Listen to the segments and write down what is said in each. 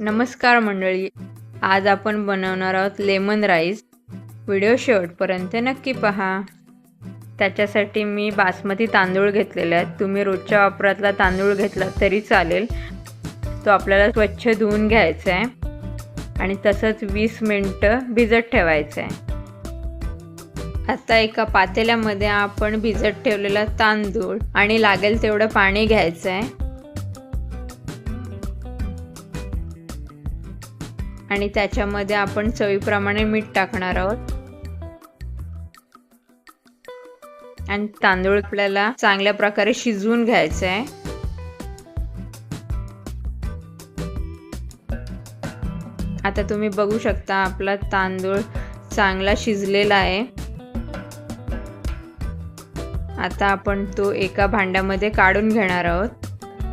नमस्कार मंडळी. आज आपण बनवणार आहोत लेमन राईस. व्हिडिओ शेवटपर्यंत नक्की पहा. त्याच्यासाठी मी बासमती तांदूळ घेतलेले आहेत. तुम्ही रोजच्या वापरातला तांदूळ घेतला तरी चालेल. तो आपल्याला स्वच्छ धुवून घ्यायचा आहे. आणि तसंच वीस मिनटं भिजत ठेवायचं आहे. आता एका पातेल्यामध्ये आपण भिजत ठेवलेला तांदूळ आणि लागेल तेवढं पाणी घ्यायचं आहे. आणि त्याच्यामध्ये आपण चवीप्रमाणे मीठ टाकणार आहोत. आणि तांदूळ आपल्याला चांगल्या प्रकारे शिजवून घ्यायचं आहे आता तुम्ही बघू शकता आपला तांदूळ चांगला शिजलेला आहे. आता आपण तो एका भांड्यामध्ये काढून घेणार आहोत.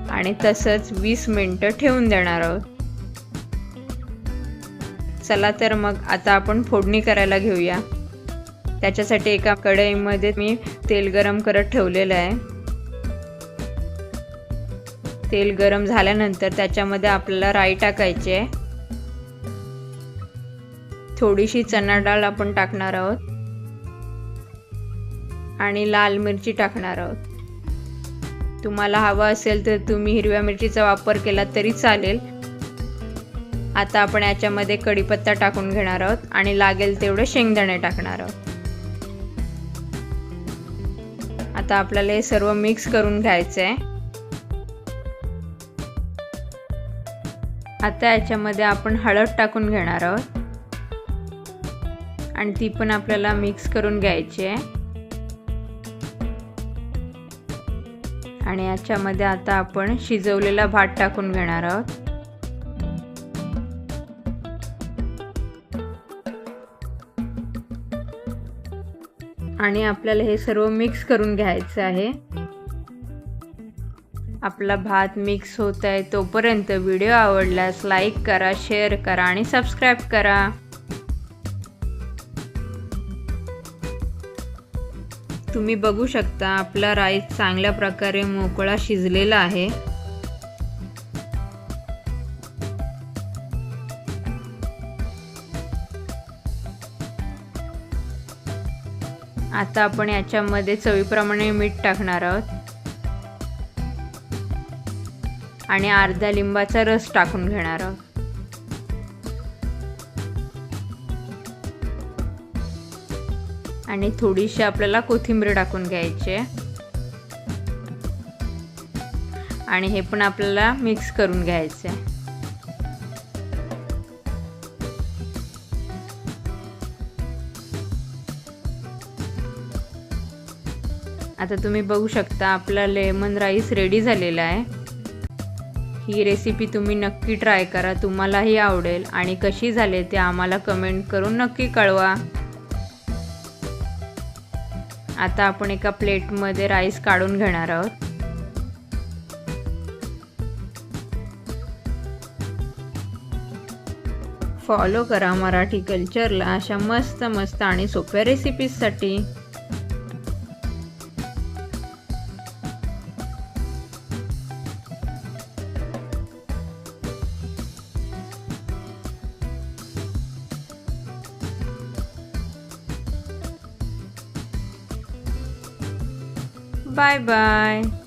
आणि तसंच वीस मिनटं ठेवून देणार आहोत. चला तर मग आता आपण फोडणी करायला घेऊया. त्याच्यासाठी एका कढईमध्ये मी तेल गरम करत ठेवलेलं आहे. तेल गरम झाल्यानंतर त्याच्यामध्ये आपल्याला राई टाकायची आहे. थोडीशी चना डाळ आपण टाकणार आहोत. आणि लाल मिरची टाकणार आहोत. तुम्हाला हवं असेल तर तुम्ही हिरव्या मिरचीचा वापर केला तरी चालेल. आता आपण याच्यामध्ये कढीपत्ता टाकून घेणार आहोत आणि लागेल तेवढे शेंगदाणे टाकणार आहोत. आता आपल्याला हे सर्व मिक्स करून घ्यायचं आहे आता याच्यामध्ये आपण हळद टाकून घेणार आहोत. आणि ती पण आपल्याला मिक्स करून घ्यायची आहे. आणि याच्यामध्ये आता आपण शिजवलेला भात टाकून घेणार आहोत. आणि आपल्याला हे सर्व मिक्स करून घ्यायचं आहे. आपला भात मिक्स होत आहे तोपर्यंत व्हिडिओ आवडल्यास लाईक करा शेअर करा आणि सबस्क्राईब करा. तुम्ही बघू शकता आपला राईस चांगल्या प्रकारे मोकळा शिजलेला आहे. आता आपण याच्यामध्ये चवीप्रमाणे मीठ टाकणार आहोत. आणि अर्धा लिंबाचा रस टाकून घेणार आहोत. आणि थोडीशी आपल्याला कोथिंबीर टाकून घ्यायची आहे. आणि हे पण आपल्याला मिक्स करून घ्यायचं आहे. आता तुम्ही बघू शकता आपला लेमन राईस रेडी झालेला आहे. ही रेसिपी तुम्ही नक्की ट्राय करा तुम्हालाही आवडेल. आणि कशी झाले ते आम्हाला कमेंट करून नक्की कळवा. आता आपण एका प्लेटमध्ये राईस काढून घेणार आहोत. फॉलो करा मराठी कल्चरला अशा मस्त मस्त आणि सोप्या रेसिपीजसाठी Bye bye.